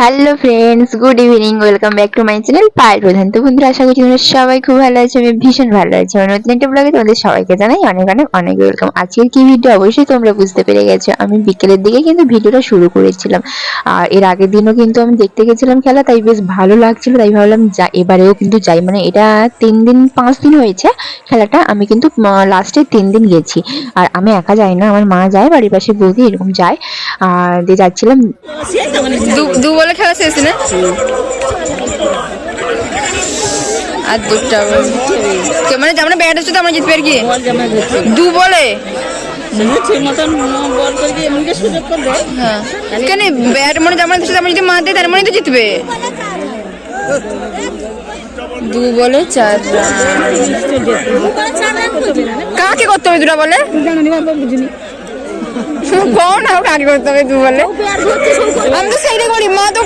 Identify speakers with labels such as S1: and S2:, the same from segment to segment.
S1: Hello friends good evening welcome back to my channel পায়ের প্রধান তো বন্ধুরা, আশা করছি তোমরা সবাই খুব ভালো আছে। আমি ভীষণ ভালো আছি। আমার নতুন একটা ব্লগে তোমাদের সবাইকে জানাই অনেক অনেক অনেক ওয়েলকাম আজকের কি ভিডিও অবশ্যই তোমরা বুঝতে পেরে গেছো। আমি বিকেলের দিকে কিন্তু ভিডিওটা শুরু করেছিলাম। আর এর আগের দিনও কিন্তু আমি দেখতে গেছিলাম খেলা, তাই বেশ ভালো লাগছিল। তাই ভাবলাম, যা, এবারেও কিন্তু যাই। মানে এটা তিন দিন, পাঁচ দিন হয়েছে খেলাটা। আমি কিন্তু লাস্টে তিন দিন গেছি। আর আমি একা যাই না। আমার মা যায়, বাড়ির পাশে বৌদি এরকম যায়। আর দিয়ে যাচ্ছিলাম
S2: দু খেলা শেষ না? আর দুটা মানে যেমন ব্যাট হচ্ছে তো আমরা জিতবে আর কি? দু বলে? হ্যাঁ। কেন ব্যাট মানে তেমন যদি মারতে তার মানে তো জিতবে। দু বলে চার কাকে করতে হবে দুটা বলে? কোন আর কাকে করতে হবে দু বলে আমি তো সেইটা করি মা তো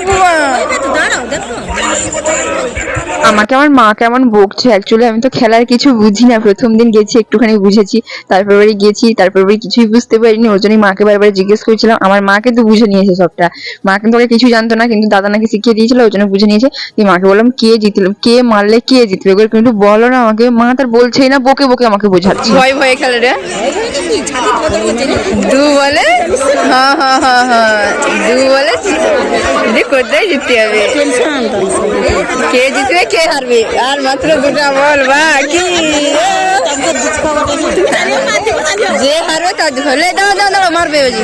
S1: আমাকে আমার মা কেমন বকছে অ্যাকচুয়ালি আমি তো খেলার কিছু বুঝি না প্রথম দিন গেছি একটুখানি বুঝেছি তারপর বাড়ি গেছি তারপর বাড়ি কিছুই বুঝতে পারিনি ওর জন্যই মাকে বারবার জিজ্ঞেস করেছিলাম আমার মা কিন্তু বুঝে নিয়েছে সবটা মা কিন্তু ওকে কিছু জানতো না কিন্তু দাদা নাকি শিখিয়ে দিয়েছিল ওর জন্য বুঝে নিয়েছে দিয়ে মাকে বললাম কে জিতলো কে মারলে কে জিতবে ওগুলো কিন্তু বলো না আমাকে মা তার বলছেই না বকে বকে আমাকে বোঝাচ্ছে
S2: ভয় ভয়ে খেলে রে দু বলে হ্যাঁ হ্যাঁ হ্যাঁ হ্যাঁ। দু বলে যে কোথায় জিততে হবে? কে জিতবে, কে হারবে? আর মাত্র দুটা বল বা কি যে হারবে তার ধরলে দাও দাও দাও, মারবে ওই যে।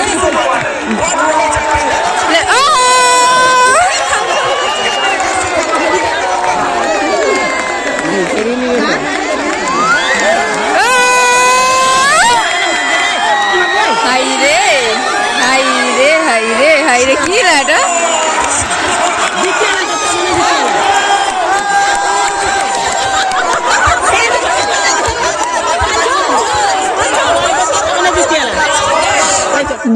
S2: হাই রে কি এটা?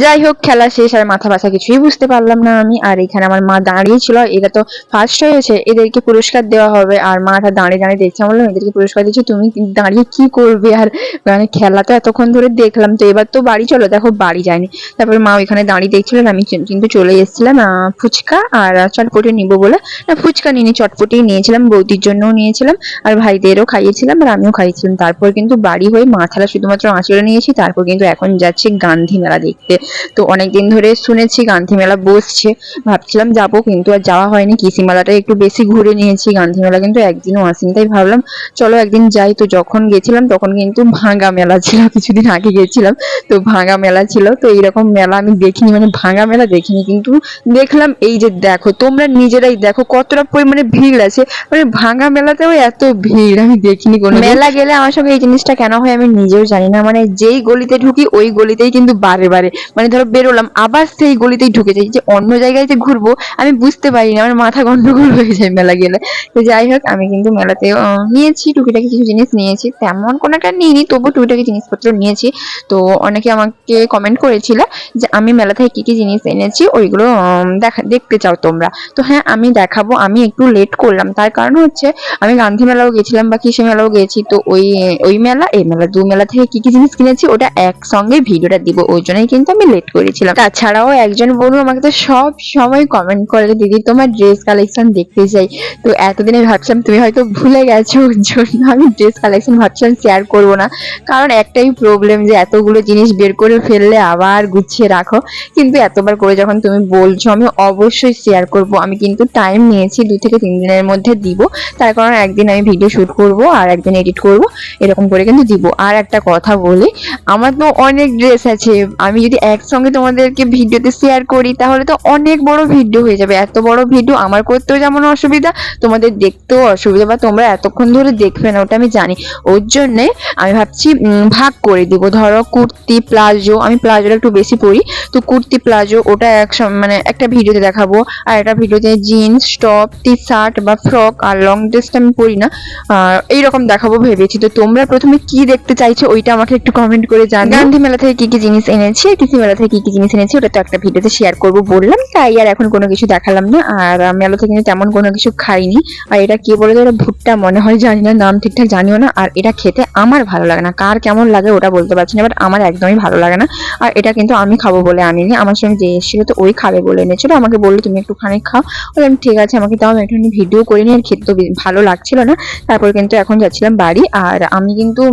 S1: যাই হোক, খেলা শেষ আর মাথা ব্যথা কিছুই বুঝতে পারলাম না আমি। আর এখানে আমার মা দাঁড়িয়ে ছিল এরা তো ফার্স্ট হয়েছে। এদেরকে পুরস্কার দেওয়া হবে আর মাটা দাঁড়িয়ে দাঁড়িয়ে দেখছে। বললাম, এদেরকে পুরস্কার দিচ্ছি তুমি দাঁড়িয়ে কি করবে? আর মানে খেলা তো এতক্ষণ ধরে দেখলাম, তো এবার তো বাড়ি চলো। দেখো, বাড়ি যায়নি। তারপর মা ওইখানে দাঁড়িয়ে দেখছিলেন আমি কিন্তু চলে এসেছিলাম ফুচকা আর চটপটি নিবো বলে। না, ফুচকা নিয়ে চটপটি নিয়েছিলাম, বৌদির জন্যও নিয়েছিলাম আর ভাইদেরও খাইয়েছিলাম আর আমিও খাইয়েছিলাম। তারপর কিন্তু বাড়ি হয়ে মাথালা শুধুমাত্র আঁচড়ে নিয়েছি, তারপর কিন্তু এখন যাচ্ছি গান্ধী মেলা দেখতে। তো অনেকদিন ধরে শুনেছি গান্ধী মেলা বসছে। ভাবছিলাম যাব কিন্তু আর যাওয়া হয়নি। মেলাটা একটু বেশি ঘুরে নিয়েছি গান্ধী মেলা কিন্তু একদিনও আসিনি, তাই ভাবলাম চলো একদিন যাই। তো যখন গেছিলাম তখন কিন্তু ভাঙা মেলা ছিল, কিছুদিন আগে গেছিলাম, তো ভাঙা মেলা ছিল। তো এইরকম মেলা আমি দেখিনি মানে ভাঙা মেলা দেখিনি, কিন্তু দেখলাম এই যে দেখো, তোমরা নিজেরাই দেখো কতটা পরিমাণে ভিড় আছে। মানে ভাঙা মেলাতেও এত ভিড়, আমি দেখিনি কোনো মেলা গেলে আমার সঙ্গে এই জিনিসটা কেন হয় আমি নিজেও জানি না। মানে যেই গলিতে ঢুকি, ওই গলিতেই কিন্তু বারে বারে মানে ধরো বেরোলাম, আবার সেই গলিতেই ঢুকে যাই যে অন্য জায়গায় যে ঘুরবো, আমি বুঝতে পারি না আমার মাথা গন্ডগোল হয়ে যায় মেলা গেলে। তো যাই হোক, আমি কিন্তু মেলাতে নিয়েছি, টুকিটাকি কিছু জিনিস নিয়েছি, তেমন কোনো একটা নিইনি তবু টুকিটাকি জিনিসপত্র নিয়েছি। তো অনেকে আমাকে কমেন্ট করেছিল যে আমি মেলা থেকে কি কি জিনিস এনেছি, ওইগুলো দেখা, দেখতে চাও তোমরা। তো হ্যাঁ আমি দেখাবো, আমি একটু লেট করলাম। তার কারণ হচ্ছে, আমি গান্ধী মেলাও গেছিলাম বা কৃষি মেলাও গেছি, তো ওই ওই মেলা, এই মেলা দু মেলা থেকে কি কি জিনিস কিনেছি, ওটা একসঙ্গে ভিডিওটা দিব, ওই জন্যই কিন্তু আমি লেট করেছিলাম। তাছাড়াও একজন বন্ধু আমাকে তো সব সময় কমেন্ট করে, দিদি, তোমার ড্রেস কালেকশন দেখতে চাই। তো এতদিন ভাবছিলাম, তুমি হয়তো ভুলে গেছো, ওর জন্য আমি ড্রেস কালেকশন ভাবছিলাম শেয়ার করব না। কারণ একটাই প্রবলেম যে, এতগুলো জিনিস বের করে ফেললে আবার গুছিয়ে রাখো। কিন্তু এতবার করে যখন তুমি বলছো, আমি অবশ্যই শেয়ার করব, আমি কিন্তু টাইম নিয়েছি, দু থেকে তিন দিনের মধ্যে দিব। তার কারণ একদিন আমি ভিডিও শুট করব আর একদিন এডিট করব, এরকম করে কিন্তু দিব। আর একটা কথা বলি, আমার তো অনেক ড্রেস আছে। আমি যদি এক একসঙ্গে তোমাদেরকে ভিডিওতে শেয়ার করি, তাহলে তো অনেক বড় ভিডিও হয়ে যাবে। এত বড় ভিডিও আমার করতেও যেমন অসুবিধা, তোমাদের দেখতেও অসুবিধা, বা তোমরা এতক্ষণ ধরে দেখবে না, ওটা আমি জানি। ওর জন্যে আমি ভাবছি ভাগ করে দিব। ধরো কুর্তি, প্লাজো, আমি প্লাজোটা একটু বেশি পরি। তো কুর্তি, প্লাজো, ওটা এক মানে একটা ভিডিওতে দেখাবো। আর একটা ভিডিওতে জিন্স টপ টি শার্ট বা ফ্রক আর লং ড্রেসটা আমি পরি না। এইরকম দেখাবো ভেবেছি। তো তোমরা প্রথমে কি দেখতে চাইছো, ওইটা আমাকে একটু কমেন্ট করে জানো গান্ধী মেলা থেকে কি কি জিনিস এনেছি কৃষি মেলা থেকে কি কি জিনিস এনেছি ওটা তো একটা ভিডিওতে শেয়ার করব বললাম, তাই আর এখন কোনো কিছু দেখালাম না। আর মেলা থেকে কিন্তু তেমন কোনো কিছু খাইনি। আর এটা কে বলে এটা ভুট্টা মনে হয় জানি না, নাম ঠিকঠাক জানিও না। আর এটা খেতে আমার ভালো লাগে না। কার কেমন লাগে ওটা বলতে পারছি না বাট আমার একদমই ভালো লাগে না। আর এটা কিন্তু আমি খাব বলে আনিনি। আমার সঙ্গে যে এসেছিল তো ওই খাবে বলে এনেছিল। আমাকে বলল, তুমি একটুখানি খাও। বললাম, ঠিক আছে, আমাকে তাও আমি একটুখানি ভিডিও করিনি আর খেতে তো ভালো লাগছিল না। তারপর কিন্তু এখন যাচ্ছিলাম বাড়ি। আর আমি কিন্তু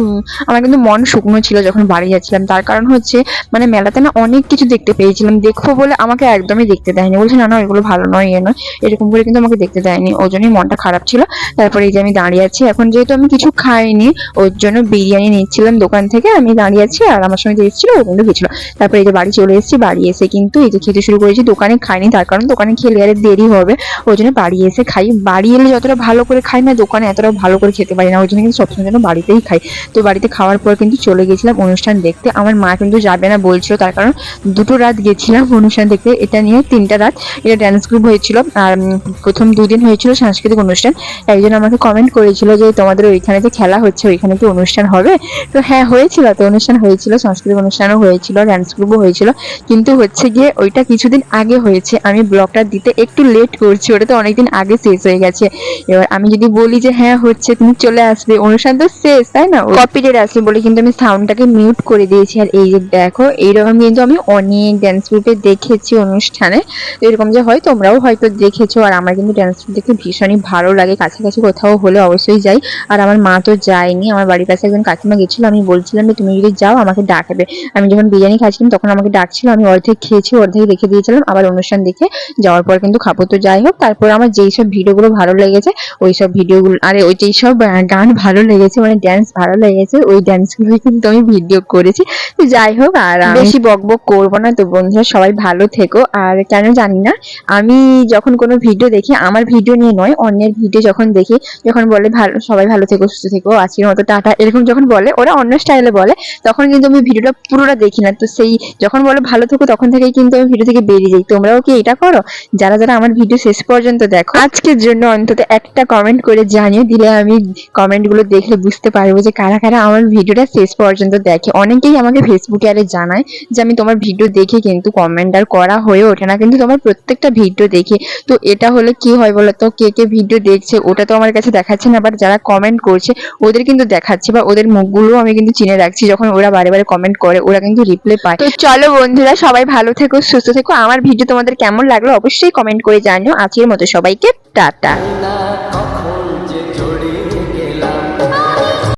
S1: আমার কিন্তু মন শুকনো ছিল যখন বাড়ি যাচ্ছিলাম। তার কারণ হচ্ছে মানে মেলাতে না অনেক কিছু দেখতে পেয়েছিলাম। দেখো বলে আমাকে একদমই দেখতে দেয়নি। বলছে, না না, এগুলো ভালো নয় এ নয়। এরকম করে কিন্তু আমাকে দেখতে দেয়নি। ওই জন্যই মনটা খারাপ ছিল। তারপরে এই যে আমি দাঁড়িয়ে আছি, এখন যেহেতু আমি কিছু খাইনি, ওর জন্য বিরিয়ানি নিচ্ছিলাম দোকান থেকে। আমি দাঁড়িয়ে আছি আর আমার সঙ্গে এসেছিল, ও কিন্তু গেছিল। তারপরে এই যে বাড়ি চলে এসেছি, বাড়ি এসে কিন্তু এই যে খেতে শুরু করেছি। দোকানে খাইনি, তার কারণ দোকানে খেলে আরে দেরি হবে। ওই জন্য বাড়ি এসে খাই। বাড়ি এলে যতটা ভালো করে খাই না, দোকানে এতটা ভালো করে খেতে পারি না। ওই জন্য কিন্তু সবসময় যেন বাড়িতেই খাই। তো বাড়িতে খাওয়ার পর কিন্তু চলে গেছিলাম অনুষ্ঠান দেখতে। আমার মা কিন্তু যাবে না বলছিল, তার কারণ দুটো রাত গেছিলাম অনুষ্ঠান দেখতে। এটা নিয়ে তিনটা রাত এটা ড্যান্স গ্রুপ হয়েছিল। আর প্রথম দুদিন হয়েছিল সাংস্কৃতিক অনুষ্ঠান। একজন আমাকে কমেন্ট করেছিল যে, তোমাদের ওইখানে যে খেলা হচ্ছে, ওইখানে কি অনুষ্ঠান হবে? তো হ্যাঁ হয়েছিল। তো অনুষ্ঠান হয়েছিল, সাংস্কৃতিক অনুষ্ঠানও হয়েছিল ড্যান্স গ্রুপও হয়েছিল। কিন্তু হচ্ছে গিয়ে ওইটা কিছুদিন আগে হয়েছে। আমি ব্লগটা দিতে একটু লেট করছি। ওটা তো অনেকদিন আগে শেষ হয়ে গেছে। এবার আমি যদি বলি যে হ্যাঁ হচ্ছে, তুমি চলে আসবে। অনুষ্ঠান তো শেষ, তাই না? কপিরাইট আসবে বলে কিন্তু আমি সাউন্ডটাকে মিউট করে দিয়েছি। আর এই যে দেখো, এইরকম কিন্তু আমি অনেক ড্যান্স গ্রুপে দেখেছি অনুষ্ঠানে। এরকম যে হয় তোমরাও হয়তো দেখেছ, আর আমার কিন্তু ড্যান্স গ্রুপ দেখতে ভীষণই ভালো লাগে। কাছাকাছি কোথাও হলে অবশ্যই যাই। আর আমার মা তো যায়নি, আমার বাড়ির কাছে একজন কাকিমা গেছিল, আমি বলছিলাম যে, তুমি যদি যাও, আমাকে ডাকবে। আমি যখন বিরিয়ানি খাচ্ছিলাম, তখন আমাকে ডাকছিল, আমি অর্ধেক খেয়েছি, অর্ধেক রেখে দিয়েছিলাম। আবার অনুষ্ঠান দেখে যাওয়ার পর কিন্তু খাব। তো যাই হোক, তারপর আমার যেই সব ভিডিওগুলো ভালো লেগেছে, ওই সব ভিডিওগুলো, আরে ওই যেই সব গান ভালো লেগেছে মানে ড্যান্স ভালো লেগেছে, ওই ড্যান্সগুলোই কিন্তু আমি ভিডিও করেছি। যাই হোক, আর বেশি বক বক করব না, তো বন্ধুরা সবাই ভালো থেকো। আর কেন জানি না, আমি যখন কোনো ভিডিও দেখি, আমার ভিডিও নিয়ে নয়, অন্যের ভিডিও যখন দেখি, যখন বলে ভালো, সবাই ভালো থেকো, সুস্থ থেকো, আজকের মতো টাটা। এরকম যখন বলে, ওরা অন্য স্টাইলে বলে, তখন কিন্তু আমি ভিডিওটা পুরোটা দেখি না। তো সেই যখন বলে ভালো থেকো, তখন থেকেই কিন্তু আমি ভিডিও থেকে বেরিয়ে যাই। তোমরাও কি এটা করো? যারা যারা আমার ভিডিও শেষ পর্যন্ত দেখো, আজকের জন্য অন্তত একটা কমেন্ট করে জানিয়ে দিলে আমি কমেন্টগুলো দেখলে বুঝতে পারব যে কারা কারা আমার ভিডিওটা শেষ পর্যন্ত দেখে। অনেকেই আমাকে ফেসবুকে আরে জানায় যে আমি তোমার ভিডিও দেখে কিন্তু কমেন্ট আর করা হয়ে ওঠে না, কিন্তু তোমার প্রত্যেকটা ভিডিও দেখে। তো এটা হলে কি হয় বলো তো? কে কে ভিডিও দেখছে? ওটা তো আমার কাছে দেখাচ্ছে না বাট যারা কমেন্ট করছে, ওদের কিন্তু দেখাচ্ছে বা ওদের মুখগুলো আমি কিন্তু চিনে রাখছি, যখন ওরা বারে বারে কমেন্ট করে, ওরা কিন্তু রিপ্লাই পায়। তো চলো বন্ধুরা, সবাই ভালো থেকো, সুস্থ থেকো। আমার ভিডিও তোমাদের কেমন লাগল অবশ্যই কমেন্ট করে জানিও। আজকের মতো সবাইকে টাটা।